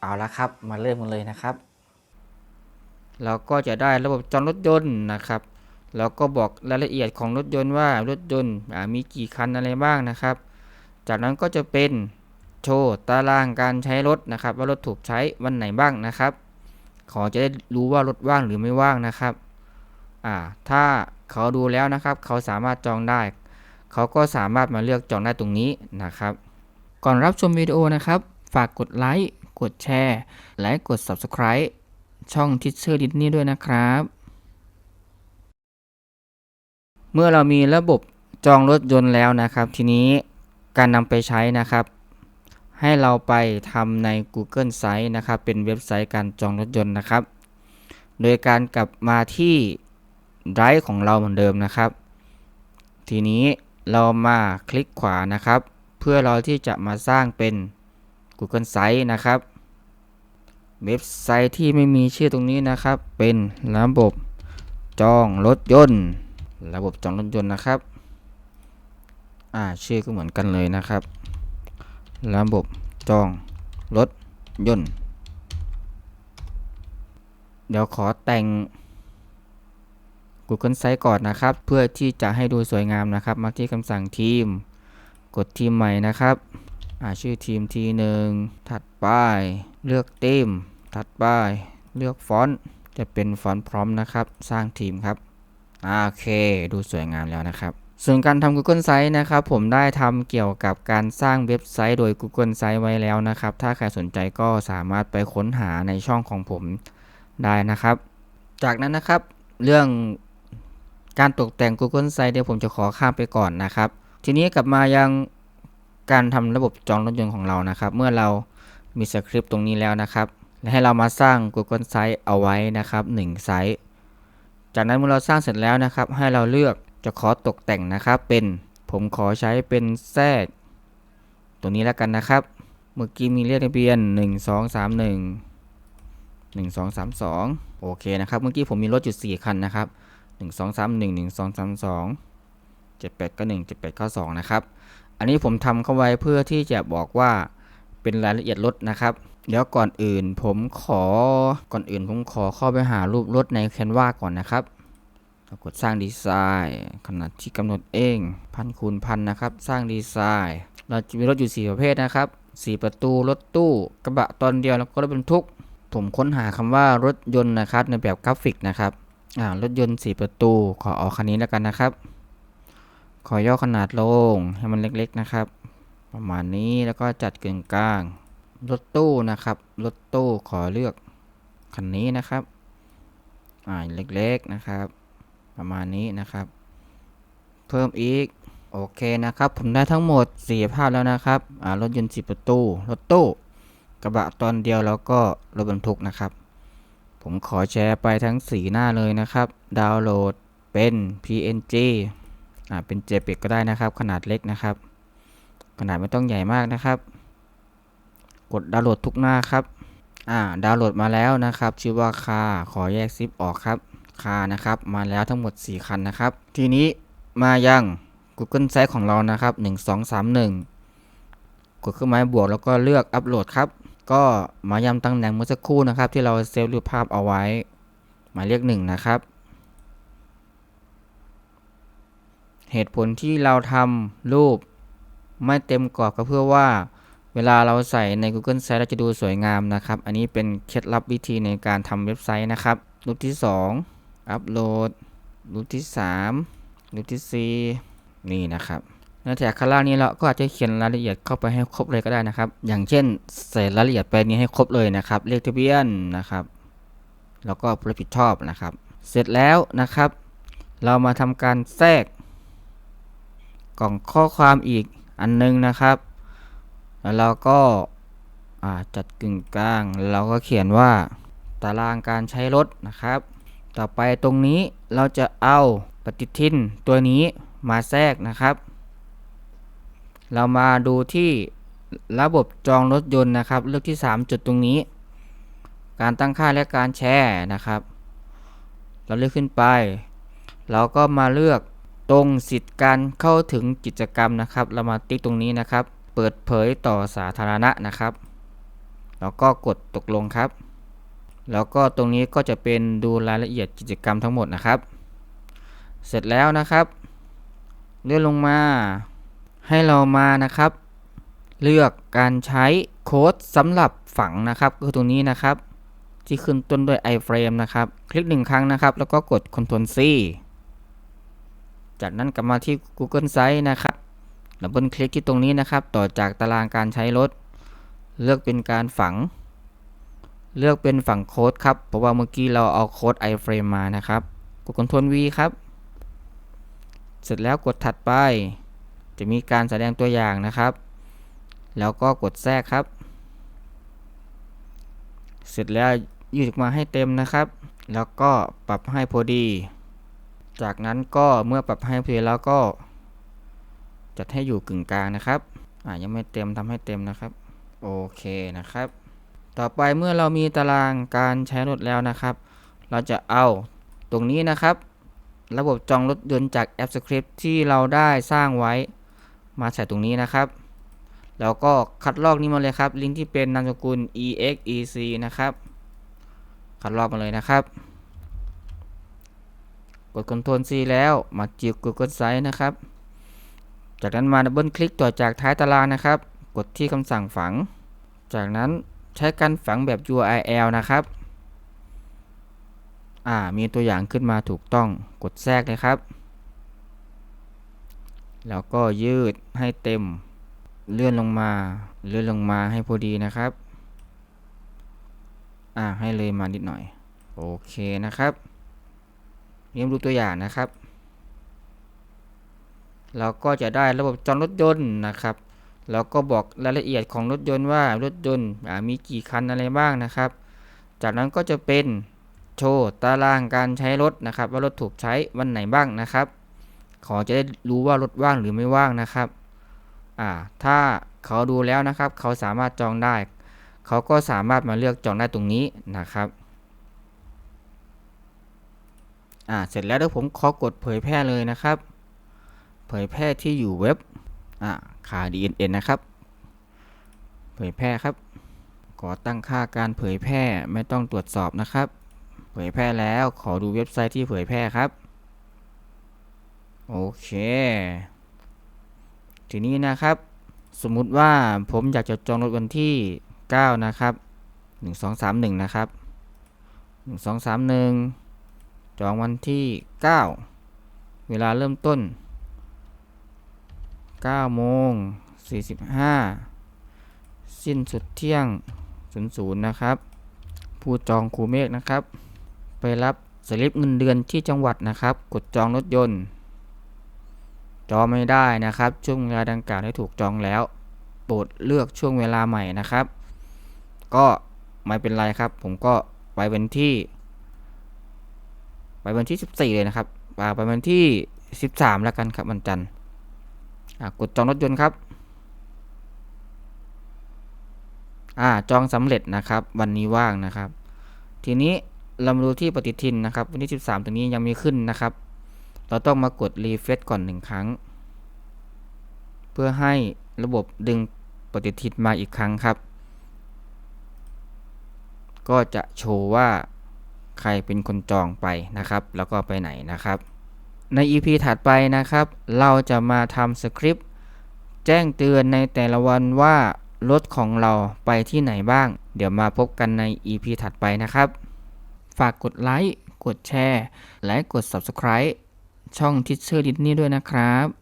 เอาละครับ มาเริ่มกันเลยนะครับ เราก็จะได้ระบบจองรถยนต์นะครับแล้วก็บอกรายละเอียดของรถยนต์ว่ารถยนต์มีกี่คันอะไรบ้างนะครับ จากนั้นก็จะเป็นโชว์ตารางการใช้รถนะครับ ว่ารถถูกใช้วันไหนบ้างนะครับเขอจะได้รู้ว่ารถว่างหรือไม่ว่างนะครับอ่าถ้าเขาดูแล้วนะครับ เขาสามารถจองได้ เขาก็สามารถมาเลือกจองได้ตรงนี้นะครับ ก่อนรับชมวิดีโอนะครับ ฝากกดไลค์ กดแชร์ และกด Subscribe ช่องทิชเชอร์ดิสนี่ด้วยนะครับ เมื่อเรามีระบบจองรถยนต์แล้วนะครับ ทีนี้การนำไปใช้นะครับ ให้เราไปทำใน Google Site นะครับ เป็นเว็บไซต์การจองรถยนต์นะครับ โดยการกลับมาที่ Drive ของเราเหมือนเดิมนะครับ ทีนี้เรามาคลิกขวานะครับ เพื่อเราที่จะมาสร้างเป็น Google Site นะครับ เว็บไซต์ที่ไม่มีชื่อตรงนี้นะครับ เป็นระบบจองรถยนต์ ระบบจองรถยนต์นะครับ อ่าชื่อก็เหมือนกันเลยนะครับ ระบบจองรถยนต์ เดี๋ยวขอแต่ง Google Site ก่อนนะครับ เพื่อที่จะให้ดูสวยงามนะครับ มาที่คำสั่งทีม กดทีมใหม่นะครับ อ่าชื่อทีมทีหนึ่งถัดไป เลือกธีมถัดไปเลือกฟอนต์จะเป็นฟอนต์พร้อมนะครับ สร้างทีมครับโอเค ดูสวยงามแล้วนะครับ ส่วนการทำ Google Site นะครับ ผมได้ทำเกี่ยวกับการสร้างเว็บไซต์โดย Google Site ไว้แล้วนะครับ ถ้าใครสนใจก็สามารถไปค้นหาในช่องของผมได้นะครับ จากนั้นนะครับเรื่องการตกแต่ง Google Site เดี๋ยวผมจะขอข้ามไปก่อนนะครับ ทีนี้กลับมายังการทำระบบจองรถยนต์ของเรานะครับ เมื่อเรา มีสคริปต์ตรงนี้แล้วนะครับ และให้เรามาสร้าง Google Site เอาไว้นะครับ1ไซต์จากนั้นเมื่อเราสร้างเสร็จแล้วนะครับ ให้เราเลือกจะขอตกแต่งนะครับ เป็นผมขอใช้เป็นแทรกตัวนี้แล้วกันนะครับ เมื่อกี้มีเลขทะเบียน 1 2 3 1 1 2 3 2 โอเคนะครับ เมื่อกี้ผมมีรถอยู่ 4 คันนะครับ 1 2 3 1 1 2 3 2 7 8 9 1 7 8 9 2นะครับ อันนี้ผมทำเข้าไว้เพื่อที่จะบอกว่า เป็นรายละเอียดรถนะครับ เดี๋ยวก่อนอื่นผมขอก่อนอื่นผมขอเข้าไปหารูปรถใน Canva ก่อนนะครับกดสร้างดีไซน์ขนาดที่กำหนดเองพันคูณพันนะครับ สร้างดีไซน์ เราจะมีรถอยู่ 4 ประเภทนะครับ 4 ประตูรถตู้กระบะตอนเดียวแล้วก็รถบรรทุก ผมค้นหาคำว่ารถยนต์นะครับ ในแบบกราฟิกนะครับอ่ารถยนต์ 4 ประตูขอเอาคันนี้แล้วกันนะครับ ขอย่อขนาดลงให้มันเล็กๆนะครับ ประมาณนี้แล้วก็จัดกึ่งกลางรถตู้นะครับรถตู้ขอเลือกคันนี้นะครับอ่าเล็กๆนะครับ ประมาณนี้นะครับ เพิ่มอีกโอเคนะครับ ผมได้ทั้งหมด4ภาพแล้วนะครับอ่ารถยนต์10ประตูรถตู้กระบะตอนเดียวแล้วก็รถบรรทุกนะครับ ผมขอแชร์ไปทั้ง 4 หน้าเลยนะครับ ดาวน์โหลดเป็น PNG อ่าเป็น JPEG ก็ได้นะครับ ขนาดเล็กนะครับ ขนาดไม่ต้องใหญ่มากนะครับ กดดาวน์โหลดทุกหน้าครับ อ่า ดาวน์โหลดมาแล้วนะครับ ชื่อว่าคา ขอแยกซิปออกครับ คา นะครับ มาแล้วทั้งหมด 4 คันนะครับ ทีนี้มายัง Google Site ของเรานะครับ 1231 กดเครื่องหมายบวกแล้วก็เลือกอัปโหลดครับ ก็มาย้ำตำแหน่งเมื่อสักครู่นะครับ ที่เราเซฟรูปภาพเอาไว้ หมายเลขหนึ่งนะครับ เหตุผลที่เราทำรูป ไม่เต็มกรอบก็เพื่อว่า เวลาเราใส่ใน Google Site เราจะดูสวยงามนะครับ อันนี้เป็นเคล็ดลับวิธีในการทำเว็บไซต์นะครับ รูปที่ 2 อัปโหลด รูปที่ 3 รูปที่ 4 นี่นะครับในแถบข้างล่างนี้เราก็อาจจะเขียนรายละเอียดเข้าไปให้ครบเลยก็ได้นะครับ อย่างเช่น ใส่รายละเอียดไปนี้ให้ครบเลยนะครับ เลขทะเบียนนะครับ แล้วก็รับผิดชอบนะครับ เสร็จแล้วนะครับ เรามาทำการแทรกกล่องข้อความอีก อันนึงนะครับ แล้วเราก็จัดกึ่งกลาง เราก็เขียนว่าตารางการใช้รถนะครับ ต่อไปตรงนี้เราจะเอาปฏิทินตัวนี้มาแทรกนะครับ เรามาดูที่ระบบจองรถยนต์นะครับ เลือกที่ 3 จุดตรงนี้ การตั้งค่าและการแชร์นะครับ เราเลือกขึ้นไป เราก็มาเลือก ตรงสิทธิ์การเข้าถึงกิจกรรมนะครับ เรามาติ๊กตรงนี้นะครับ เปิดเผยต่อสาธารณะนะครับแล้วก็กดตกลงครับ แล้วก็ตรงนี้ก็จะเป็นดูรายละเอียดกิจกรรมทั้งหมดนะครับ เสร็จแล้วนะครับ เลื่อนลงมาให้เรามานะครับ เลือกการใช้โค้ดสำหรับฝังนะครับก็คือตรงนี้นะครับ ที่ขึ้นต้นด้วย iframe นะครับ คลิกหนึ่งครั้งนะครับ แล้วก็กด Ctrl C จากนั้นกลับมาที่ Google Sites นะครับดับเบิลคลิกที่ตรงนี้นะครับ ต่อจากตารางการใช้รถ เลือกเป็นการฝัง เลือกเป็นฝั่งโค้ดครับ เพราะว่าเมื่อกี้เราเอาโค้ด iframe มานะครับ กด Ctrl V ครับ เสร็จแล้วกดถัดไป จะมีการแสดงตัวอย่างนะครับ แล้วก็กดแทรกครับ เสร็จแล้วยืดออกมาให้เต็มนะครับ แล้วก็ปรับให้พอดี จากนั้นก็เมื่อปรับให้พอดีแล้วก็ จัดให้อยู่กึ่งกลางนะครับอ่ายังไม่เต็มทำให้เต็มนะครับ โอเคนะครับ ต่อไปเมื่อเรามีตารางการใช้รถแล้วนะครับ เราจะเอาตรงนี้นะครับ ระบบจองรถยนต์จากแอป Script ที่เราได้สร้างไว้มาใส่ตรงนี้นะครับ แล้วก็คัดลอกนี้มาเลยครับ ลิงก์ที่เป็นนามสกุล exec นะครับ คัดลอกมาเลยนะครับ กด Ctrl C แล้วมาจีบ Google Sites นะครับ จากนั้นมาดับเบิลคลิกต่อจากท้ายตารางนะครับ กดที่คำสั่งฝัง จากนั้นใช้การฝังแบบ URL นะครับอ่ามีตัวอย่างขึ้นมาถูกต้องกดแทรกเลยครับ แล้วก็ยืดให้เต็ม เลื่อนลงมา เลื่อนลงมาให้พอดีนะครับ อ่าให้เลยมานิดหน่อย โอเคนะครับ นดูตัวอย่างนะครับ เราก็จะได้ระบบจองรถยนต์นะครับ แล้วก็บอกรายละเอียดของรถยนต์ว่ารถยนต์มีกี่คันอะไรบ้างนะครับ จากนั้นก็จะเป็นโชว์ตารางการใช้รถนะครับ ว่ารถถูกใช้วันไหนบ้างนะครับ ขอจะได้รู้ว่ารถว่างหรือไม่ว่างนะครับอ่าถ้าเขาดูแล้วนะครับ เขาสามารถจองได้ เขาก็สามารถมาเลือกจองได้ตรงนี้นะครับ อ่า เสร็จแล้วเดี๋ยวผมขอกดเผยแพร่เลยนะครับ เผยแพร่ที่อยู่เว็บ อ่าค่า DNN นะครับ เผยแพร่ครับ ขอตั้งค่าการเผยแพร่ไม่ต้องตรวจสอบนะครับ เผยแพร่แล้วขอดูเว็บไซต์ที่เผยแพร่ครับ โอเค ทีนี้นะครับ สมมุติว่าผมอยากจะจองรถวันที่ 9 นะครับ 1231 นะครับ 1231 จองวันที่ 9 เวลาเริ่มต้น 9 โมง 45 สิ้นสุดเที่ยง 00 นะครับ ผู้จองครูเมฆนะครับ ไปรับสลิปเงินเดือนที่จังหวัดนะครับ กดจองรถยนต์ จองไม่ได้นะครับ ช่วงเวลาดังกล่าวได้ถูกจองแล้ว โปรดเลือกช่วงเวลาใหม่นะครับ ก็ไม่เป็นไรครับ ผมก็ไปวันที่ ไปวันที่ 14 เลยนะครับไปวันที่ 13 แล้วกันครับวันจันทร์กดจองรถยนต์ครับอจองสำเร็จนะครับ วันนี้ว่างนะครับ ทีนี้เรามาดูที่ปฏิทินนะครับ วันที่ 13 ตรงนี้ยังมีขึ้นนะครับ เราต้องมากดรีเฟซก่อนหนึ่งครั้ง เพื่อให้ระบบดึงปฏิทินมาอีกครั้งครับ ก็จะโชว์ว่า ใครเป็นคนจองไปนะครับ แล้วก็ไปไหนนะครับ ใน EP ถัดไปนะครับ เราจะมาทำสคริปต์แจ้งเตือนในแต่ละวันว่ารถของเราไปที่ไหนบ้าง เดี๋ยวมาพบกันใน EP ถัดไปนะครับ ฝากกดไลค์ กดแชร์ และกด Subscribe ช่องทิชเชอร์ดิสนี่ด้วยนะครับ